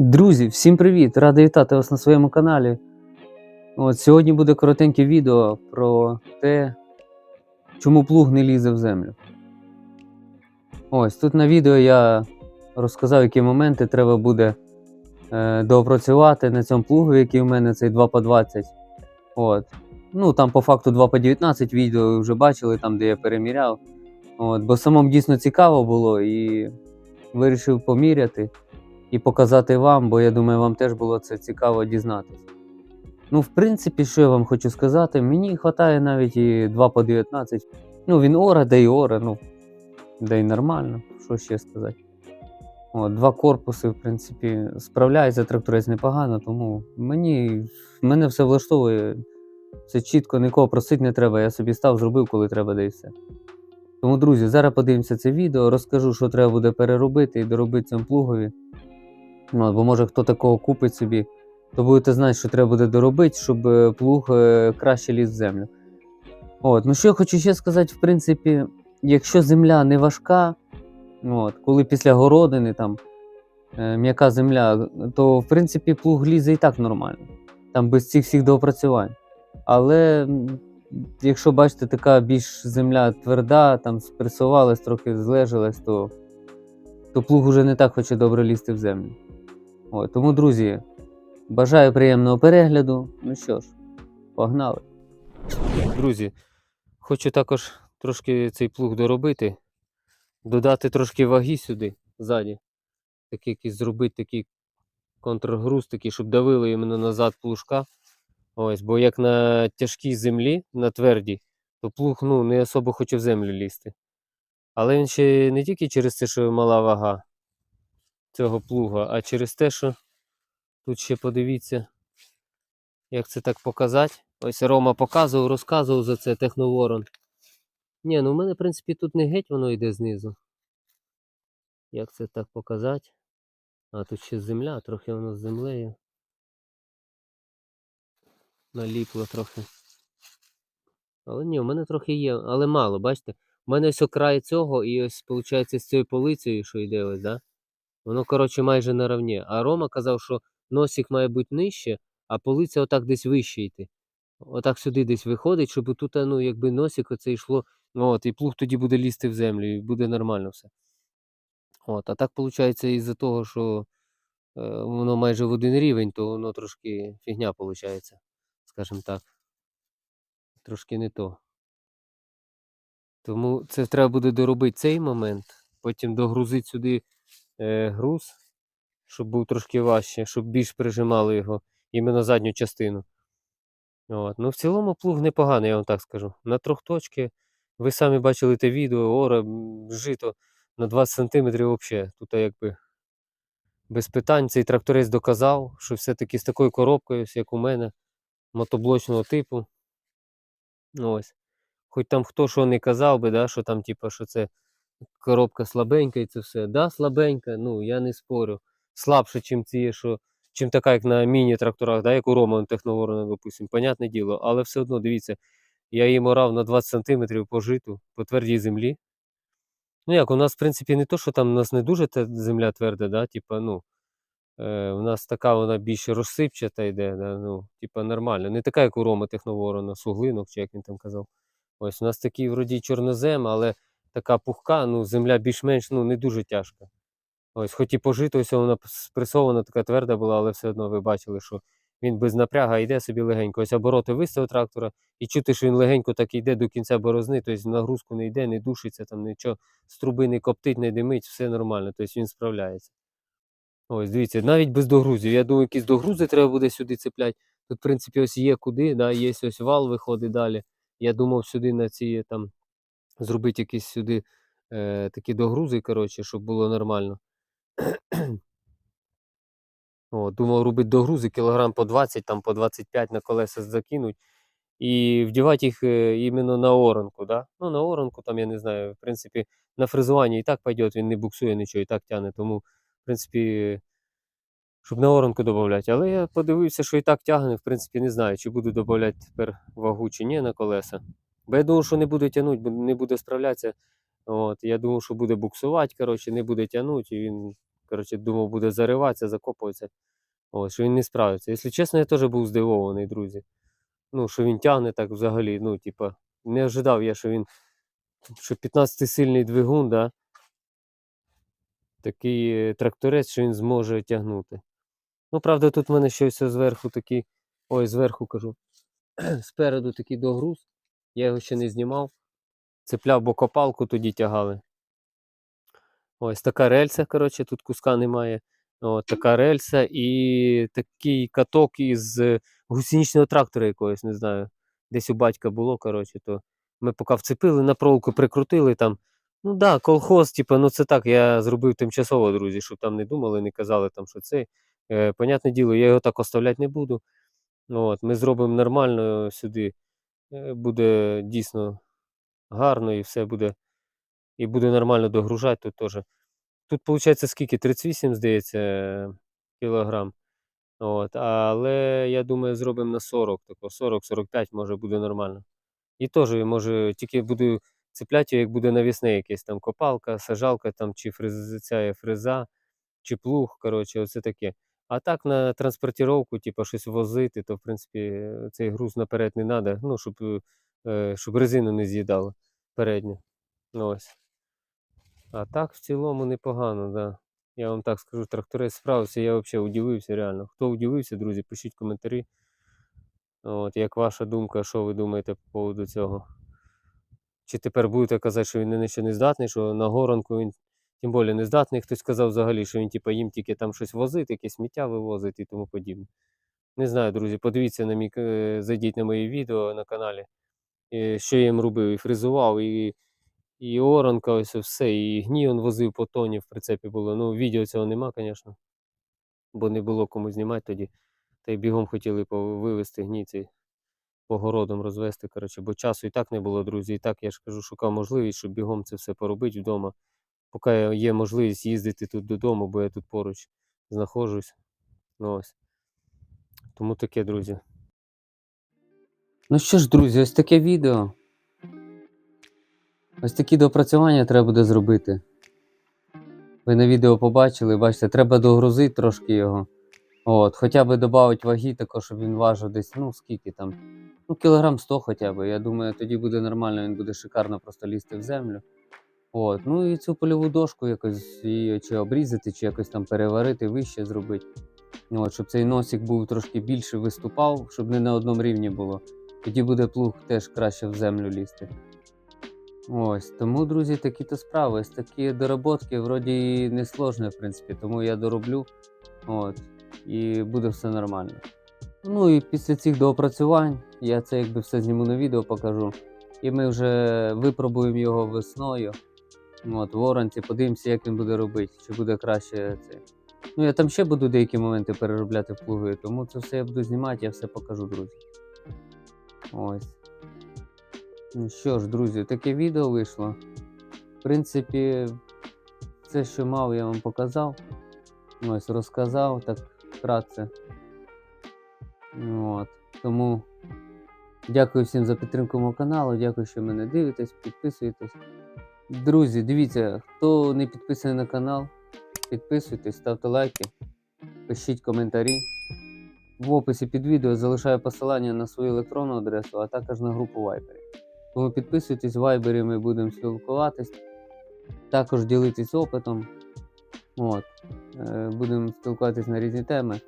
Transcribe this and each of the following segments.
Друзі, всім привіт! Радий вітати вас на своєму каналі. От, сьогодні буде коротеньке відео про те, чому плуг не лізе в землю. Ось тут на відео я розказав, які моменти треба буде е, доопрацювати на цьому плугу, який у мене цей 2 по 20. От. Ну там по факту 2 по 19 відео ви вже бачили, там де я переміряв. От, бо самому дійсно цікаво було і вирішив поміряти і показати вам, бо я думаю, вам теж було це цікаво дізнатися. Ну, в принципі, що я вам хочу сказати, мені вистачає навіть і 2 по 19. Ну, він ора, де й ора, ну, де й нормально, що ще сказати. От, два корпуси, в принципі, справляється тракторець непогано, тому мені, мене все влаштовує. Все чітко, нікого просити не треба. Я собі став, зробив, коли треба, де і все. Тому, друзі, зараз подивимося це відео, розкажу, що треба буде переробити і доробити цьому плугові. Ну, бо може хто такого купить собі, то будете знати, що треба буде доробити, щоб е, плуг е, краще ліз в землю. От, ну що я хочу ще сказати, в принципі, якщо земля не важка, от, коли після городини там е, м'яка земля, то в принципі плуг лізе і так нормально. Там без цих всіх доопрацювань. Але якщо бачите, така більш земля тверда, там спресувалась, трохи злежилась, то, то плуг уже не так хоче добре лізти в землю. От, тому, друзі, бажаю приємного перегляду. Ну що ж, погнали. Друзі, хочу також трошки цей плуг доробити, додати трошки ваги сюди, ззаді. Такий якийсь зробити такий контргруз, такий, щоб давили іменно назад плужка. Ось, бо як на тяжкій землі, на твердій, то плуг ну, не особо хоче в землю лізти. Але він ще не тільки через те, що мала вага цього плуга, а через те, що тут ще подивіться, як це так показати. Ось Рома показував, розказував за це техноворон. Ні, ну в мене, в принципі, тут не геть воно йде знизу. Як це так показати? А тут ще земля, трохи воно з землею. Наліпло трохи. Але ні, у мене трохи є, але мало, бачите? У мене ось окрай цього і ось, виходить, з цією полицею, що йде ось, да? Воно, коротше, майже наравні. А Рома казав, що носик має бути нижче, а полиця отак десь вище йти. Отак сюди десь виходить, щоб тут, ну, якби носик оце йшло. От, і плуг тоді буде лізти в землю, і буде нормально все. От, а так виходить, із-за того, що е, воно майже в один рівень, то воно трошки фігня виходить, скажімо так. Трошки не то. Тому це треба буде доробити цей момент, потім догрузити сюди груз, щоб був трошки важче, щоб більш прижимало його іменно задню частину. От. Ну, в цілому плуг непоганий, я вам так скажу. На трьохточки. Ви самі бачили те відео, ора, жито на 20 см взагалі. Тут якби без питань цей тракторець доказав, що все-таки з такою коробкою, як у мене, мотоблочного типу. Ну, Ось. Хоч там хто що не казав би, да, що там, типу, що це коробка слабенька і це все. Да, слабенька, ну я не спорю. Слабше, чим ці, що, чим така, як на міні-тракторах, да, як у Роман Техноворона, допустим, понятне діло. Але все одно, дивіться, я її морав на 20 см по житу, по твердій землі. Ну як, у нас, в принципі, не то, що там у нас не дуже та земля тверда, да, типа, ну, е, у нас така вона більше розсипчата йде, да, ну, типа нормально. Не така, як у Рома Техноворона, суглинок, чи як він там казав. Ось у нас такий вроді чорнозем, але така пухка, ну, земля більш-менш ну, не дуже тяжка. Ось, хоч і пожитося, вона спресована, така тверда була, але все одно ви бачили, що він без напряга йде собі легенько. Ось обороти виставив трактора, і чути, що він легенько так йде до кінця борозни, тобто нагрузку не йде, не душиться, там нічого, з труби не коптить, не димить, все нормально, тобто він справляється. Ось, дивіться, навіть без догрузів. Я думаю, якісь догрузи треба буде сюди цепляти. Тут, в принципі, ось є куди, да, є ось вал виходить далі. Я думав сюди на ці там зробити якісь сюди е, такі догрузи, коротше, щоб було нормально. О, думав робити догрузи кілограм по 20, там по 25 на колеса закинуть. І вдівати їх е, іменно на оранку. Да? Ну, на оранку, там, я не знаю, в принципі, на фрезуванні і так пойде, він не буксує нічого, і так тягне. Тому, в принципі, щоб на оранку додати. Але я подивився, що і так тягне, в принципі, не знаю, чи буду додати тепер вагу чи ні на колеса. Бо я думав, що не буде тягнути, бо не буде справлятися. От, я думав, що буде буксувати, коротше, не буде тягнути, і він коротше, думав, буде зариватися, закопуватися. О, що він не справиться. Якщо чесно, я теж був здивований, друзі. Ну, що він тягне так взагалі. Ну, типа, не ожидав я, що він. Що 15-сильний двигун, да? такий е, тракторець, що він зможе тягнути. Ну, правда, тут в мене щось зверху такий. Ой, зверху кажу. Спереду такий догруз. Я його ще не знімав. Цепляв, бо копалку тоді тягали. Ось така рельса, коротше, тут куска немає. От, така рельса і такий каток із гусеничного трактора якогось, не знаю. Десь у батька було, коротше, то ми поки вцепили на проволоку, прикрутили там. Ну так, да, колхоз, типу, ну це так, я зробив тимчасово, друзі, щоб там не думали, не казали, там, що це. Е, понятне діло, я його так оставляти не буду. От, ми зробимо нормально сюди. Е, буде дійсно гарно і все буде. І буде нормально догружати тут теж. Тут виходить скільки? 38, здається, кілограм. От, але я думаю, зробимо на 40, тако 40-45 може буде нормально. І теж може тільки буду цепляти, як буде навісне якесь там копалка, сажалка там, чи фрез, ця фреза, чи плуг. Коротше, оце таке. А так на транспортировку, типу, щось возити, то в принципі е, цей груз наперед не треба, ну, щоб, е, щоб резину не з'їдало передню. Ось. А так в цілому непогано, да. Я вам так скажу, тракторець справився, я взагалі удивився, реально. Хто удивився, друзі, пишіть коментарі. От, як ваша думка, що ви думаєте по поводу цього? Чи тепер будете казати, що він ще не здатний, що на горанку він тим більше не здатний. Хтось сказав взагалі, що він типу, їм тільки там щось возить, якесь сміття вивозить і тому подібне. Не знаю, друзі, подивіться на мій, е, зайдіть на мої відео на каналі, е, що я їм робив, і фрезував, і, і оранка, ось все, і гній он возив по тоні в прицепі було. Ну, відео цього нема, звісно, бо не було кому знімати тоді. Та й бігом хотіли вивезти гній цей по городам розвести, коротше, бо часу і так не було, друзі. І так я ж кажу, шукав можливість, щоб бігом це все поробити вдома. Поки є можливість їздити тут додому, бо я тут поруч знаходжусь. Ну, ось. Тому таке, друзі. Ну що ж, друзі, ось таке відео. Ось такі допрацювання треба буде зробити. Ви на відео побачили, бачите, треба догрузити трошки його. От, хоча б додати ваги, також, щоб він важив десь, ну скільки там. Ну, кілограм 100 хоча б. Я думаю, тоді буде нормально, він буде шикарно просто лізти в землю. От, ну і цю польову дошку якось її чи обрізати, чи якось там переварити, вище зробити. От, щоб цей носик був трошки більше виступав, щоб не на одному рівні було. Тоді буде плуг теж краще в землю лізти. Ось, тому, друзі, такі то справи. Ось такі доработки, вроді не сложні, в принципі, тому я дороблю. От, і буде все нормально. Ну і після цих доопрацювань я це якби все зніму на відео, покажу. І ми вже випробуємо його весною. От, в подивимося, як він буде робити, чи буде краще це. Ну, я там ще буду деякі моменти переробляти в плуги, тому це все я буду знімати, я все покажу, друзі. Ось. Ну що ж, друзі, таке відео вийшло. В принципі, все, що мав, я вам показав. Ось розказав так вкратце. От. Тому дякую всім за підтримку мого каналу. Дякую, що мене дивитесь, підписуєтесь. Друзі, дивіться, хто не підписаний на канал, підписуйтесь, ставте лайки, пишіть коментарі. В описі під відео залишаю посилання на свою електронну адресу, а також на групу Viber. Тому підписуйтесь в Viber, ми будемо спілкуватись. Також ділитись опитом. От. Е, Будемо спілкуватись на різні теми.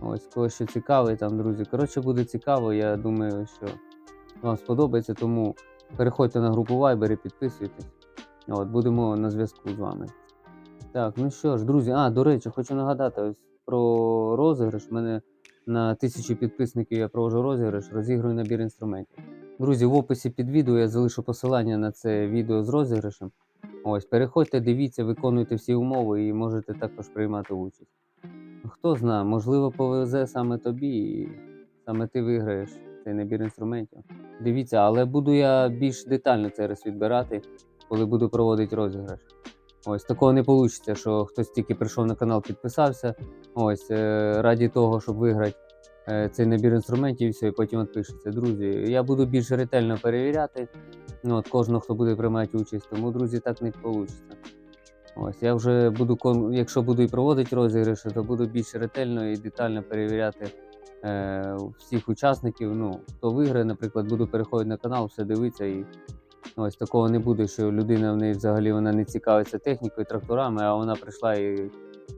Ось, кого що цікавий там, друзі. Коротше, буде цікаво. Я думаю, що вам сподобається, тому переходьте на групу Viber і підписуйтесь. От, будемо на зв'язку з вами. Так, ну що ж, друзі, а, до речі, хочу нагадати ось про розіграш. У мене на тисячу підписників я проводжу розіграш, розіграю набір інструментів. Друзі, в описі під відео я залишу посилання на це відео з розіграшем. Ось, переходьте, дивіться, виконуйте всі умови і можете також приймати участь. Хто знає, можливо, повезе саме тобі, і саме ти виграєш цей набір інструментів. Дивіться, але буду я більш детально це раз відбирати, коли буду проводити розіграш. Ось такого не вийде, що хтось тільки прийшов на канал, підписався. Ось е, раді того, щоб виграти е, цей набір інструментів, і все, і потім відпишеться. Друзі, я буду більш ретельно перевіряти. Ну, от кожного, хто буде приймати участь, тому, друзі, так не вийде. Ось я вже буду якщо буду і проводити розіграші, то буду більш ретельно і детально перевіряти е, всіх учасників. Ну, хто виграє, наприклад, буду переходити на канал, все дивитися і ось такого не буде, що людина в неї взагалі вона не цікавиться технікою, тракторами, а вона прийшла і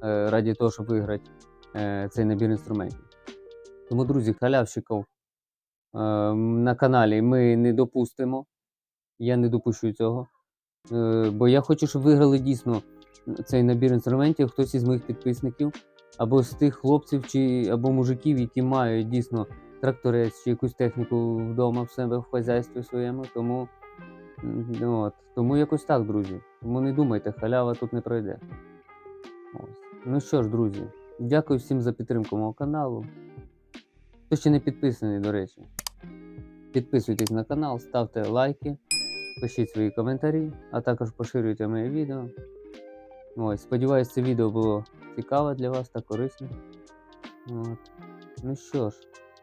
е, раді того, щоб виграти е, цей набір інструментів. Тому, друзі, халявщиків е, на каналі ми не допустимо. Я не допущу цього. Бо я хочу, щоб виграли дійсно цей набір інструментів хтось із моїх підписників, або з тих хлопців чи або мужиків, які мають дійсно тракторець чи якусь техніку вдома в себе в хазяйстві своєму. Тому, от, тому якось так, друзі. Тому не думайте, халява тут не пройде. Ось. Ну що ж, друзі, дякую всім за підтримку мого каналу. Хто ще не підписаний, до речі, підписуйтесь на канал, ставте лайки, пишіть свої коментарі, а також поширюйте моє відео. Ось, сподіваюсь, це відео було цікаве для вас та корисне. От. Ну що ж,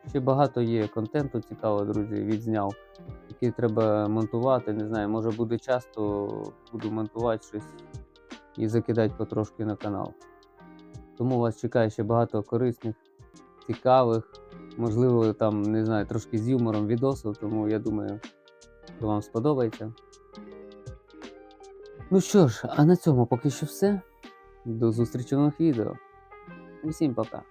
ще багато є контенту цікавого, друзі, відзняв, який треба монтувати. Не знаю, може буде час, то буду монтувати щось і закидати потрошки на канал. Тому вас чекає ще багато корисних, цікавих, можливо, там, не знаю, трошки з юмором відосів, тому я думаю, що вам сподобається. Ну що ж, а на цьому поки що все. До зустрічі в нових відео. Усім пока.